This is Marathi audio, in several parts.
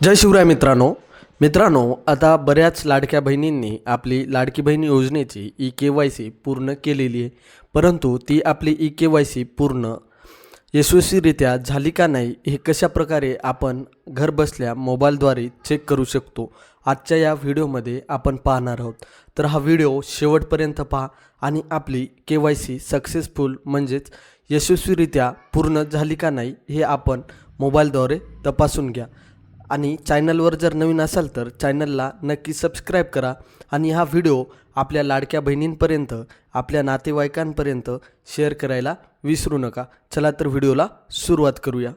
जय शिवराय मित्रांनो. मित्रांनो आता बऱ्याच लाडक्या बहिणींनी आपली लाडकी बहीण योजनेची ई के वाय सी पूर्ण केलेली आहे. परंतु ती आपली ई के वाय सी पूर्ण यशस्वीरित्या झाली का नाही हे कशा प्रकारे आपण घर बसल्या मोबाईलद्वारे चेक करू शकतो आजच्या या व्हिडिओमध्ये आपण पाहणार आहोत. तर हा व्हिडिओ शेवटपर्यंत पहा आणि आपली के वाय सी सक्सेसफुल म्हणजेच यशस्वीरित्या पूर्ण झाली का नाही हे आपण मोबाईलद्वारे तपासून घ्या. आणि चॅनलवर जर नवीन असाल तर चॅनलला नक्की सबस्क्राईब करा आणि हा व्हिडिओ आपल्या लाडक्या बहिणींपर्यंत आपल्या नातेवाईकांपर्यंत शेअर करायला विसरू नका. चला तर व्हिडिओला सुरुवात करूया.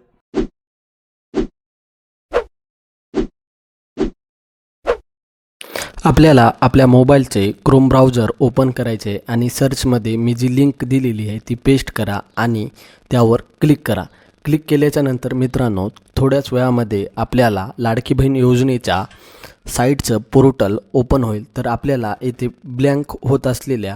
आपल्याला आपल्या मोबाईलचे क्रोम ब्राउझर ओपन करायचे आणि सर्चमध्ये मी जी लिंक दिलेली आहे ती पेस्ट करा आणि त्यावर क्लिक करा. क्लिक केल्याच्यानंतर मित्रांनो थोड्याच वेळामध्ये आपल्याला लाडकी बहीण योजनेच्या साईटचं पोर्टल ओपन होईल. तर आपल्याला येथे ब्लँक होत असलेल्या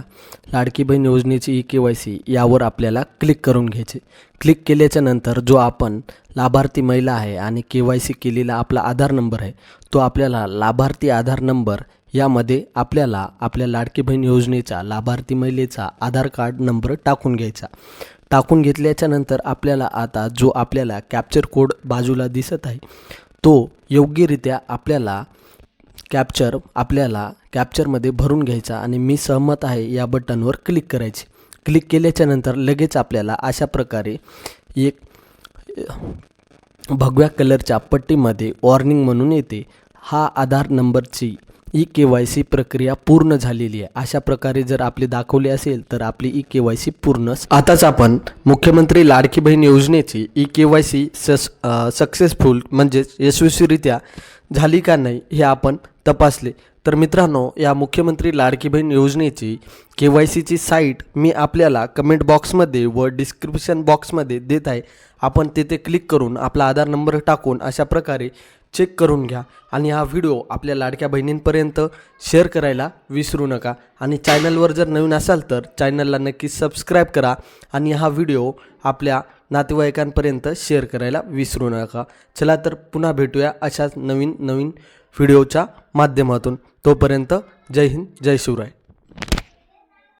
लाडकी बहीण योजनेची ई के वाय सी यावर आपल्याला क्लिक करून घ्यायचे. क्लिक केल्याच्यानंतर जो आपण लाभार्थी महिला आहे आणि के वाय सी केलेला आपला आधार नंबर आहे तो आपल्याला लाभार्थी आधार नंबर यामध्ये आपल्याला आपल्या लाडकी बहीण योजनेचा लाभार्थी महिलेचा आधार कार्ड नंबर टाकून घ्यायचा. टाकून घेतल्याच्यानंतर आपल्याला आता जो आपल्याला कॅप्चर कोड बाजूला दिसत आहे तो योग्यरित्या आपल्याला कॅप्चर आपल्याला कॅप्चरमध्ये भरून घ्यायचा आणि मी सहमत आहे या बटनवर क्लिक करायचे. क्लिक केल्याच्यानंतर लगेच आपल्याला अशा प्रकारे एक भगव्या कलरच्या पट्टीमध्ये वॉर्निंग म्हणून येते. हा आधार नंबरची ई के वाय सी प्रक्रिया पूर्ण झालेली आहे. अशा प्रकारे जर आपले दाखवले असेल तर आपली ई के वाय सी पूर्ण आताच आपण मुख्यमंत्री लाडकी बहीण योजनेची ई के वाय सी सस सक्सेसफुल म्हणजेच यशस्वीरित्या झाली का नाही हे आपण तपासले. तर मित्रांनो या मुख्यमंत्री लाडकी बहीण योजनेची के वाय सीची साईट मी आपल्याला कमेंट बॉक्समध्ये व डिस्क्रिप्शन बॉक्समध्ये देत आहे. आपण तेथे क्लिक करून आपला आधार नंबर टाकून अशा प्रकारे चेक करून घ्या आणि हा व्हिडिओ आपल्या लाडक्या बहिणींपर्यंत शेअर करायला विसरू नका. आणि चॅनलवर जर नवीन असाल तर चॅनलला नक्की सबस्क्राईब करा आणि हा व्हिडिओ आपल्या नातेवाईकांपर्यंत शेअर करायला विसरू नका. चला तर पुन्हा भेटूया अशाच नवीन नवीन व्हिडिओच्या माध्यमातून. तोपर्यंत जय हिंद जय शिवराय.